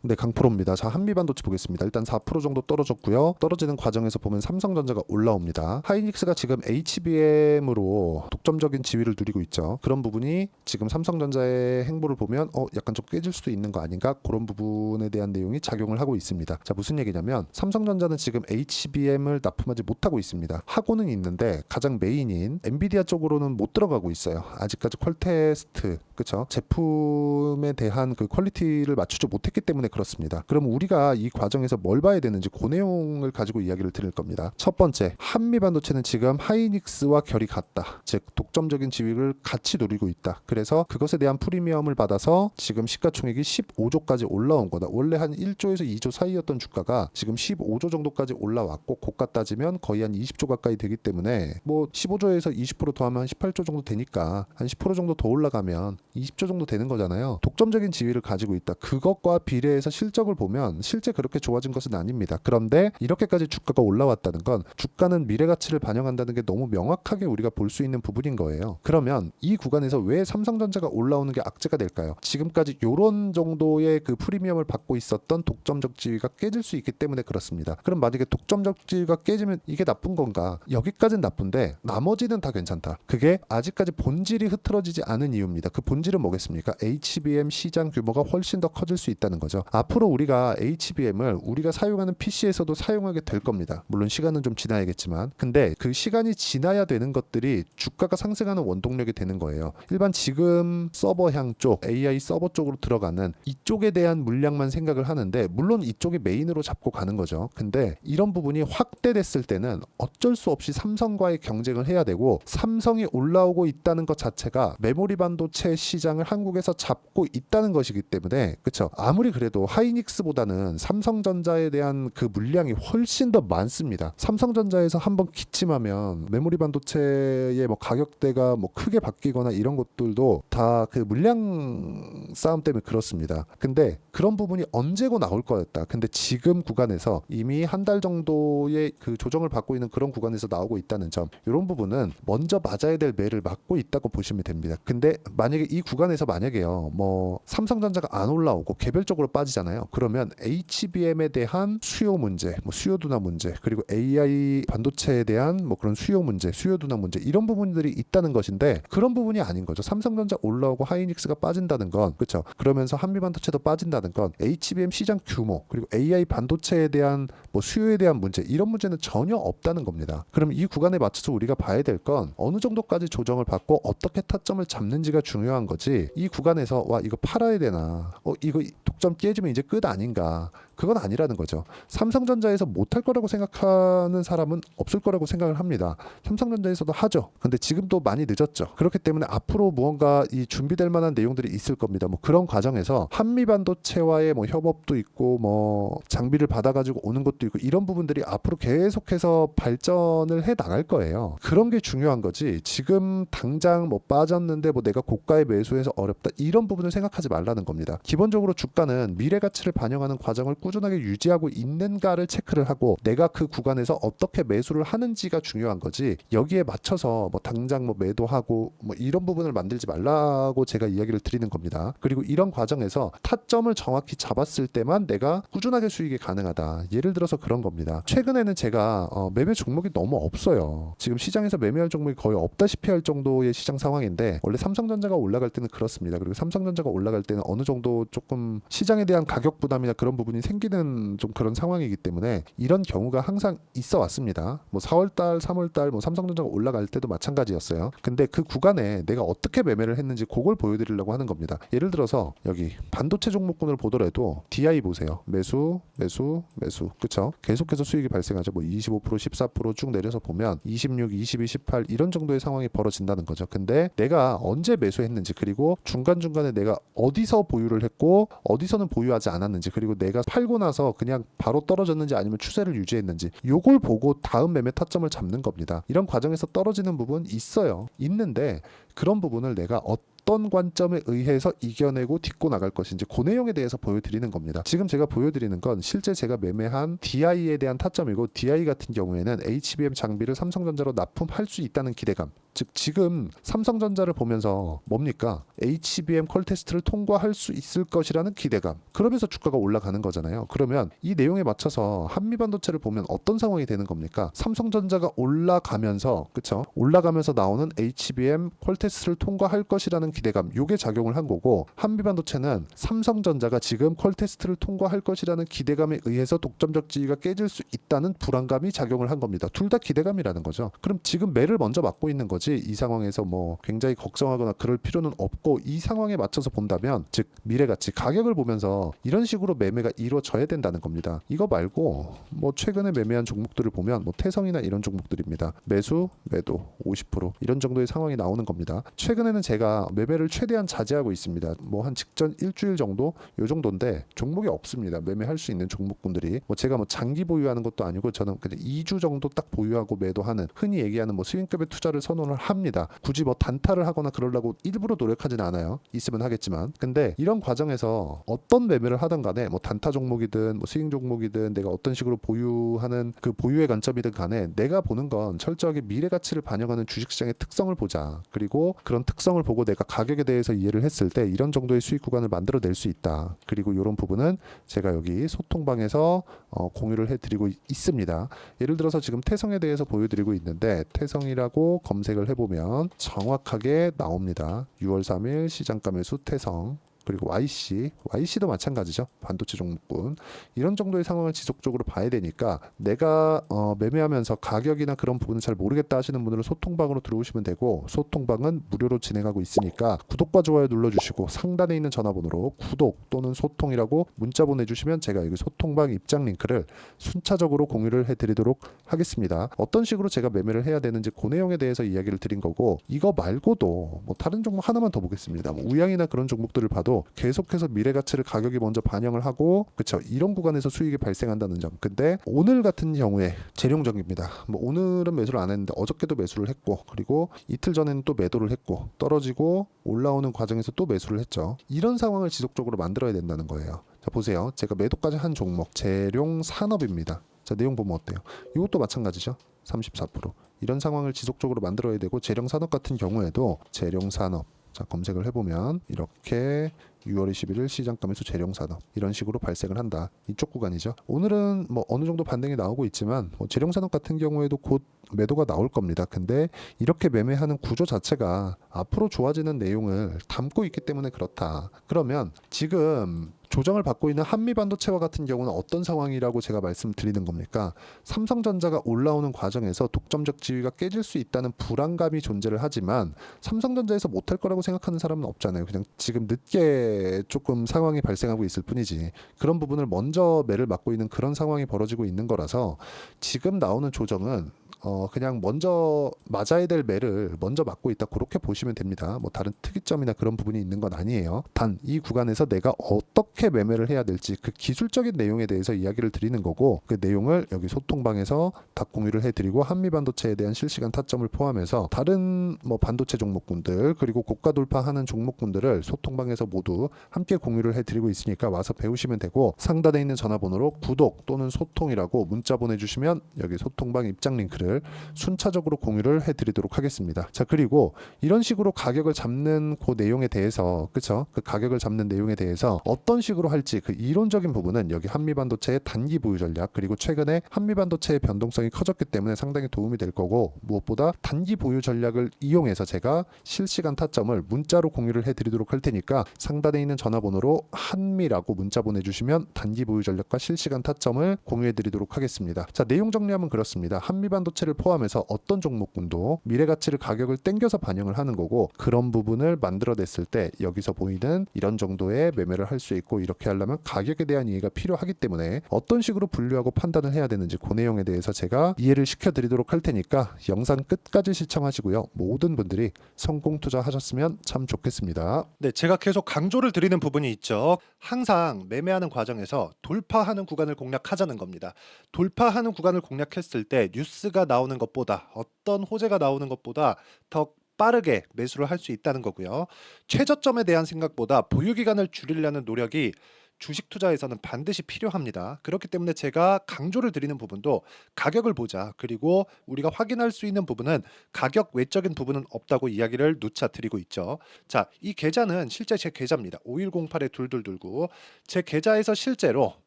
네, 강프로입니다. 자, 한미반도체 보겠습니다. 일단 4% 정도 떨어졌고요. 떨어지는 과정에서 보면 삼성전자가 올라옵니다. 하이닉스가 지금 HBM으로 독점적인 지위를 누리고 있죠. 그런 부분이 지금 삼성전자의 행보를 보면 어, 약간 좀 깨질 수도 있는 거 아닌가? 그런 부분에 대한 내용이 작용을 하고 있습니다. 자, 무슨 얘기냐면 삼성전자는 지금 HBM을 납품하지 못하고 있습니다. 하고는 있는데 가장 메인인 엔비디아 쪽으로는 못 들어가고 있어요. 아직까지 퀄테스트, 그쵸? 제품에 대한 그 퀄리티를 맞추지 못했기 때문에 그렇습니다. 그럼 우리가 이 과정에서 뭘 봐야 되는지 그 내용을 가지고 이야기를 드릴 겁니다. 첫 번째, 한미 반도체는 지금 하이닉스와 결이 같다. 즉 독점적인 지위를 같이 누리고 있다. 그래서 그것에 대한 프리미엄을 받아서 지금 시가총액이 15조까지 올라온 거다. 원래 한 1조에서 2조 사이였던 주가가 지금 15조 정도까지 올라왔고 고가 따지면 거의 한 20조 가까이 되기 때문에 뭐 15조에서 20% 더하면 한 18조 정도 되니까 한 10% 정도 더 올라가면 20조 정도 되는 거잖아요. 독점적인 지위를 가지고 있다. 그것과 비례해서 실적을 보면 실제 그렇게 좋아진 것은 아닙니다. 그런데 이렇게까지 주가가 올라왔다는 건 주가는 미래 가치를 반영한다는 게 너무 명확하게 우리가 볼 수 있는 부분인 거예요. 그러면 이 구간에서 왜 삼성전자가 올라오는 게 악재가 될까요? 지금까지 요런 정도의 그 프리미엄을 받고 있었던 독점적 지위가 깨질 수 있기 때문에 그렇습니다. 그럼 만약에 독점적 지위가 깨지면 이게 나쁜 건가? 여기까지는 나쁜데 나머지는 다 괜찮다. 그게 아직까지 본질이 흐트러지지 않은 이유입니다. 그 본질 은 뭐겠습니까? HBM 시장 규모가 훨씬 더 커질 수 있다는 거죠. 앞으로 우리가 HBM을 우리가 사용하는 PC에서도 사용하게 될 겁니다. 물론 시간은 좀 지나야겠지만 근데 그 시간이 지나야 되는 것들이 주가가 상승하는 원동력이 되는 거예요. 일반 지금 서버향 쪽 AI 서버 쪽으로 들어가는 이쪽에 대한 물량만 생각을 하는데 물론 이쪽이 메인으로 잡고 가는 거죠. 근데 이런 부분이 확대됐을 때는 어쩔 수 없이 삼성과의 경쟁을 해야 되고 삼성이 올라오고 있다는 것 자체가 메모리 반도체 시 장을 한국에서 잡고 있다는 것이기 때문에 그렇죠. 아무리 그래도 하이닉스보다는 삼성전자에 대한 그 물량이 훨씬 더 많습니다. 삼성전자에서 한번 기침하면 메모리 반도체의 뭐 가격대가 뭐 크게 바뀌거나 이런 것들도 다 그 물량 싸움 때문에 그렇습니다. 근데 그런 부분이 언제고 나올 거였다. 근데 지금 구간에서 이미 한 달 정도의 그 조정을 받고 있는 그런 구간에서 나오고 있다는 점 이런 부분은 먼저 맞아야 될 매를 맞고 있다고 보시면 됩니다. 근데 만약에 이 구간에서 만약에요 뭐 삼성전자가 안 올라오고 개별적으로 빠지잖아요. 그러면 HBM에 대한 수요 문제, 뭐 수요 둔화 문제, 그리고 AI 반도체에 대한 뭐 그런 수요 문제, 수요 둔화 문제 이런 부분들이 있다는 것인데 그런 부분이 아닌 거죠. 삼성전자 올라오고 하이닉스가 빠진다는 건 그렇죠. 그러면서 한미 반도체도 빠진다는 건 HBM 시장 규모 그리고 AI 반도체에 대한 뭐 수요에 대한 문제 이런 문제는 전혀 없다는 겁니다. 그럼 이 구간에 맞춰서 우리가 봐야 될 건 어느 정도까지 조정을 받고 어떻게 타점을 잡는지가 중요한 거지. 이 구간에서 와 이거 팔아야 되나? 어 이거 독점 깨지면 이제 끝 아닌가? 그건 아니라는 거죠. 삼성전자에서 못할 거라고 생각하는 사람은 없을 거라고 생각을 합니다. 삼성전자에서도 하죠. 근데 지금도 많이 늦었죠. 그렇기 때문에 앞으로 무언가 이 준비될 만한 내용들이 있을 겁니다. 뭐 그런 과정에서 한미 반도체와의 뭐 협업도 있고 뭐 장비를 받아가지고 오는 것도 있고 이런 부분들이 앞으로 계속해서 발전을 해 나갈 거예요. 그런 게 중요한 거지. 지금 당장 뭐 빠졌는데 뭐 내가 고가에 매 수해서 어렵다 이런 부분을 생각하지 말라는 겁니다. 기본적으로 주가는 미래 가치를 반영하는 과정을 꾸준하게 유지하고 있는가를 체크를 하고 내가 그 구간에서 어떻게 매수를 하는지가 중요한 거지 여기에 맞춰서 뭐 당장 뭐 매도하고 뭐 이런 부분을 만들지 말라고 제가 이야기를 드리는 겁니다. 그리고 이런 과정에서 타점을 정확히 잡았을 때만 내가 꾸준하게 수익이 가능하다. 예를 들어서 그런 겁니다. 최근에는 제가 어, 매매 종목이 너무 없어요. 지금 시장에서 매매할 종목이 거의 없다시피 할 정도의 시장 상황인데 원래 삼성전자가 올라갈 때는 그렇습니다. 그리고 삼성전자가 올라갈 때는 어느 정도 조금 시장에 대한 가격 부담이나 그런 부분이 생기는 좀 그런 상황이기 때문에 이런 경우가 항상 있어 왔습니다. 뭐 4월 달, 3월 달 뭐 삼성전자가 올라갈 때도 마찬가지였어요. 근데 그 구간에 내가 어떻게 매매를 했는지 그걸 보여드리려고 하는 겁니다. 예를 들어서 여기 반도체 종목군을 보더라도 DI 보세요. 매수, 매수, 매수, 그쵸? 계속해서 수익이 발생하죠. 뭐 25%, 14%쭉 내려서 보면 26, 22, 18 이런 정도의 상황이 벌어진다는 거죠. 근데 내가 언제 매수했는지 그리고 중간 중간에 내가 어디서 보유를 했고 어디서는 보유하지 않았는지 그리고 내가 팔고 나서 그냥 바로 떨어졌는지 아니면 추세를 유지했는지 요걸 보고 다음 매매 타점을 잡는 겁니다. 이런 과정에서 떨어지는 부분 있어요. 있는데 그런 부분을 내가 어떤 관점에 의해서 이겨내고 딛고 나갈 것인지 그 내용에 대해서 보여드리는 겁니다. 지금 제가 보여드리는 건 실제 제가 매매한 DI에 대한 타점이고 DI 같은 경우에는 HBM 장비를 삼성전자로 납품할 수 있다는 기대감 즉 지금 삼성전자를 보면서 뭡니까? HBM 퀄 테스트를 통과할 수 있을 것이라는 기대감. 그러면서 주가가 올라가는 거잖아요. 그러면 이 내용에 맞춰서 한미 반도체를 보면 어떤 상황이 되는 겁니까? 삼성전자가 올라가면서 그쵸? 올라가면서 나오는 HBM 퀄 테스트를 통과할 것이라는 기대감. 요게 작용을 한 거고 한미 반도체는 삼성전자가 지금 퀄 테스트를 통과할 것이라는 기대감에 의해서 독점적 지위가 깨질 수 있다는 불안감이 작용을 한 겁니다. 둘 다 기대감이라는 거죠. 그럼 지금 매를 먼저 맞고 있는 거지 이 상황에서 뭐 굉장히 걱정하거나 그럴 필요는 없고 이 상황에 맞춰서 본다면 즉 미래 가치 가격을 보면서 이런 식으로 매매가 이루어져야 된다는 겁니다. 이거 말고 뭐 최근에 매매한 종목들을 보면 뭐 태성이나 이런 종목들입니다. 매수, 매도 50% 이런 정도의 상황이 나오는 겁니다. 최근에는 제가 매매를 최대한 자제하고 있습니다. 뭐 한 직전 일주일 정도 요 정도인데 종목이 없습니다. 매매할 수 있는 종목군들이 뭐 제가 뭐 장기 보유하는 것도 아니고 저는 그냥 2주 정도 딱 보유하고 매도하는 흔히 얘기하는 뭐 스윙급의 투자를 선언을 합니다. 굳이 뭐 단타를 하거나 그러려고 일부러 노력하진 않아요. 있으면 하겠지만. 근데 이런 과정에서 어떤 매매를 하든 간에 뭐 단타 종목이든 뭐 스윙 종목이든 내가 어떤 식으로 보유하는 그 보유의 관점이든 간에 내가 보는 건 철저하게 미래 가치를 반영하는 주식시장의 특성을 보자. 그리고 그런 특성을 보고 내가 가격에 대해서 이해를 했을 때 이런 정도의 수익 구간을 만들어낼 수 있다. 그리고 이런 부분은 제가 여기 소통방에서 어, 공유를 해드리고 있- 있습니다. 예를 들어서 지금 태성에 대해서 보여드리고 있는데 태성이라고 검색을 해보면 정확하게 나옵니다. 6월 3일 시장가 매수 태성 그리고 YC, YC도 마찬가지죠. 반도체 종목군. 이런 정도의 상황을 지속적으로 봐야 되니까 내가 어, 매매하면서 가격이나 그런 부분을 잘 모르겠다 하시는 분들은 소통방으로 들어오시면 되고 소통방은 무료로 진행하고 있으니까 구독과 좋아요 눌러주시고 상단에 있는 전화번호로 구독 또는 소통이라고 문자 보내주시면 제가 여기 소통방 입장 링크를 순차적으로 공유를 해드리도록 하겠습니다. 어떤 식으로 제가 매매를 해야 되는지 그 내용에 대해서 이야기를 드린 거고 이거 말고도 뭐 다른 종목 하나만 더 보겠습니다. 뭐 우양이나 그런 종목들을 봐도 계속해서 미래 가치를 가격이 먼저 반영을 하고 그쵸 이런 구간에서 수익이 발생한다는 점. 근데 오늘 같은 경우에 재룡적입니다. 뭐 오늘은 매수를 안 했는데 어저께도 매수를 했고 그리고 이틀 전에는 또 매도를 했고 떨어지고 올라오는 과정에서 또 매수를 했죠. 이런 상황을 지속적으로 만들어야 된다는 거예요. 자 보세요. 제가 매도까지 한 종목 재룡 산업입니다. 자 내용 보면 어때요? 이것도 마찬가지죠. 34% 이런 상황을 지속적으로 만들어야 되고 재룡 산업 같은 경우에도 재룡 산업 자 검색을 해보면 이렇게 6월 21일 시장감에서 재룡 산업 이런 식으로 발생을 한다. 이쪽 구간이죠. 오늘은 뭐 어느 정도 반등이 나오고 있지만 뭐 재룡 산업 같은 경우에도 곧 매도가 나올 겁니다. 근데 이렇게 매매하는 구조 자체가 앞으로 좋아지는 내용을 담고 있기 때문에 그렇다. 그러면 지금 조정을 받고 있는 한미 반도체와 같은 경우는 어떤 상황이라고 제가 말씀드리는 겁니까? 삼성전자가 올라오는 과정에서 독점적 지위가 깨질 수 있다는 불안감이 존재를 하지만 삼성전자에서 못할 거라고 생각하는 사람은 없잖아요. 그냥 지금 늦게 조금 상황이 발생하고 있을 뿐이지. 그런 부분을 먼저 매를 맞고 있는 그런 상황이 벌어지고 있는 거라서 지금 나오는 조정은 어 그냥 먼저 맞아야 될 매를 먼저 맞고 있다 그렇게 보시면 됩니다. 뭐 다른 특이점이나 그런 부분이 있는 건 아니에요. 단 이 구간에서 내가 어떻게 매매를 해야 될지 그 기술적인 내용에 대해서 이야기를 드리는 거고 그 내용을 여기 소통방에서 다 공유를 해드리고 한미 반도체에 대한 실시간 타점을 포함해서 다른 뭐 반도체 종목군들 그리고 고가 돌파하는 종목군들을 소통방에서 모두 함께 공유를 해드리고 있으니까 와서 배우시면 되고 상단에 있는 전화번호로 구독 또는 소통이라고 문자 보내주시면 여기 소통방 입장 링크를 순차적으로 공유를 해드리도록 하겠습니다. 자 그리고 이런 식으로 가격을 잡는 그 내용에 대해서 그쵸? 그 가격을 잡는 내용에 대해서 어떤 식으로 할지 그 이론적인 부분은 여기 한미 반도체의 단기 보유 전략 그리고 최근에 한미 반도체의 변동성이 커졌기 때문에 상당히 도움이 될 거고 무엇보다 단기 보유 전략을 이용해서 제가 실시간 타점을 문자로 공유를 해드리도록 할 테니까 상단에 있는 전화번호로 한미라고 문자 보내주시면 단기 보유 전략과 실시간 타점을 공유해드리도록 하겠습니다. 자 내용 정리하면 그렇습니다. 한미 반도체를 포함해서 어떤 종목군도 미래 가치를 가격을 땡겨서 반영을 하는 거고 그런 부분을 만들어냈을 때 여기서 보이는 이런 정도의 매매를 할 수 있고 이렇게 하려면 가격에 대한 이해가 필요하기 때문에 어떤 식으로 분류하고 판단을 해야 되는지 그 내용에 대해서 제가 이해를 시켜드리도록 할 테니까 영상 끝까지 시청하시고요. 모든 분들이 성공 투자하셨으면 참 좋겠습니다. 네, 제가 계속 강조를 드리는 부분이 있죠. 항상 매매하는 과정에서 돌파하는 구간을 공략하자는 겁니다. 돌파하는 구간을 공략했을 때 뉴스가 나오는 것보다 어떤 호재가 나오는 것보다 더 빠르게 매수를 할 수 있다는 거고요. 최저점에 대한 생각보다 보유 기간을 줄이려는 노력이 주식 투자에서는 반드시 필요합니다. 그렇기 때문에 제가 강조를 드리는 부분도 가격을 보자. 그리고 우리가 확인할 수 있는 부분은 가격 외적인 부분은 없다고 이야기를 누차 드리고 있죠. 자, 이 계좌는 실제 제 계좌입니다. 5108에 둘둘둘구. 제 계좌에서 실제로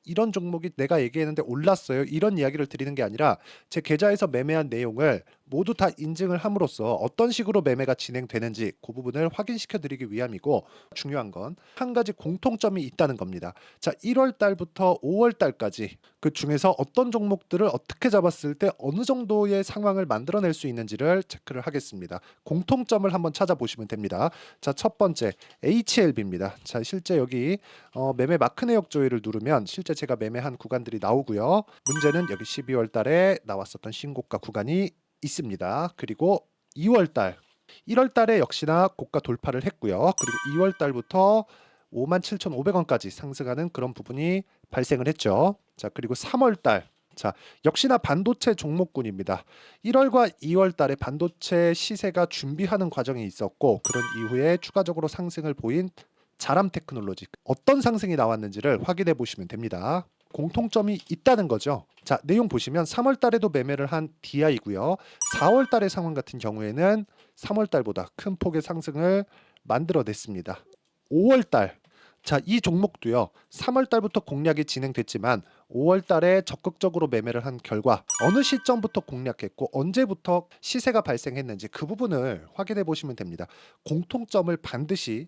이런 종목이 내가 얘기했는데 올랐어요. 이런 이야기를 드리는 게 아니라 제 계좌에서 매매한 내용을 모두 다 인증을 함으로써 어떤 식으로 매매가 진행되는지 그 부분을 확인시켜 드리기 위함이고 중요한 건 한 가지 공통점이 있다는 겁니다. 자, 1월 달부터 5월 달까지 그 중에서 어떤 종목들을 어떻게 잡았을 때 어느 정도의 상황을 만들어낼 수 있는지를 체크를 하겠습니다. 공통점을 한번 찾아보시면 됩니다. 자, 첫 번째 HLB입니다. 자, 실제 여기 어, 매매 마크 내역 조회를 누르면 실제 제가 매매한 구간들이 나오고요. 문제는 여기 12월 달에 나왔었던 신고가 구간이 있습니다. 그리고 2월 달 1월 달에 역시나 고가 돌파를 했고요. 그리고 2월 달부터 57,500원까지 상승하는 그런 부분이 발생을 했죠. 자, 그리고 3월 달 자, 역시나 반도체 종목군입니다. 1월과 2월 달에 반도체 시세가 준비하는 과정이 있었고 그런 이후에 추가적으로 상승을 보인 자람 테크놀로지 어떤 상승이 나왔는지를 확인해 보시면 됩니다. 공통점이 있다는 거죠. 자, 내용 보시면 3월 달에도 매매를 한 DI고요. 4월 달의 상황 같은 경우에는 3월 달보다 큰 폭의 상승을 만들어냈습니다. 5월 달. 자, 이 종목도요. 3월 달부터 공략이 진행됐지만 5월 달에 적극적으로 매매를 한 결과 어느 시점부터 공략했고 언제부터 시세가 발생했는지 그 부분을 확인해 보시면 됩니다. 공통점을 반드시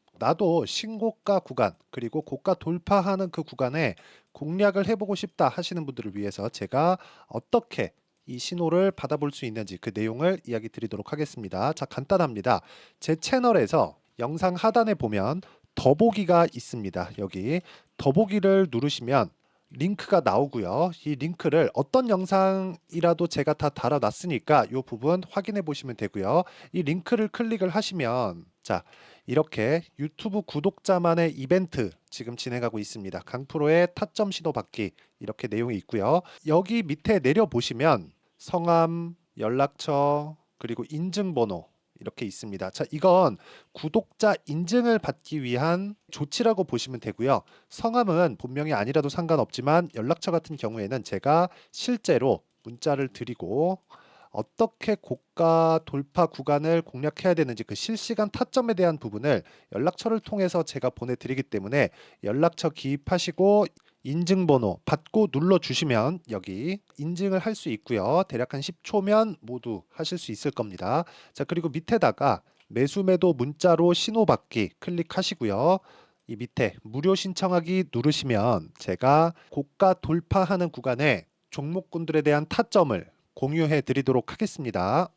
나도 신고가 구간 그리고 고가 돌파하는 그 구간에 공략을 해보고 싶다 하시는 분들을 위해서 제가 어떻게 이 신호를 받아볼 수 있는지 그 내용을 이야기 드리도록 하겠습니다. 자, 간단합니다. 제 채널에서 영상 하단에 보면 더보기가 있습니다. 여기 더보기를 누르시면 링크가 나오고요. 이 링크를 어떤 영상이라도 제가 다 달아놨으니까 이 부분 확인해 보시면 되고요. 이 링크를 클릭을 하시면 자 이렇게 유튜브 구독자만의 이벤트 지금 진행하고 있습니다. 강프로의 타점 신호 받기 이렇게 내용이 있고요. 여기 밑에 내려 보시면 성함, 연락처 그리고 인증번호 이렇게 있습니다. 자, 이건 구독자 인증을 받기 위한 조치라고 보시면 되고요. 성함은 본명이 아니라도 상관없지만 연락처 같은 경우에는 제가 실제로 문자를 드리고 어떻게 고가 돌파 구간을 공략해야 되는지 그 실시간 타점에 대한 부분을 연락처를 통해서 제가 보내드리기 때문에 연락처 기입하시고 인증번호 받고 눌러주시면 여기 인증을 할 수 있고요. 대략 한 10초면 모두 하실 수 있을 겁니다. 자 그리고 밑에다가 매수 매도 문자로 신호 받기 클릭하시고요. 이 밑에 무료 신청하기 누르시면 제가 고가 돌파하는 구간에 종목군들에 대한 타점을 공유해 드리도록 하겠습니다.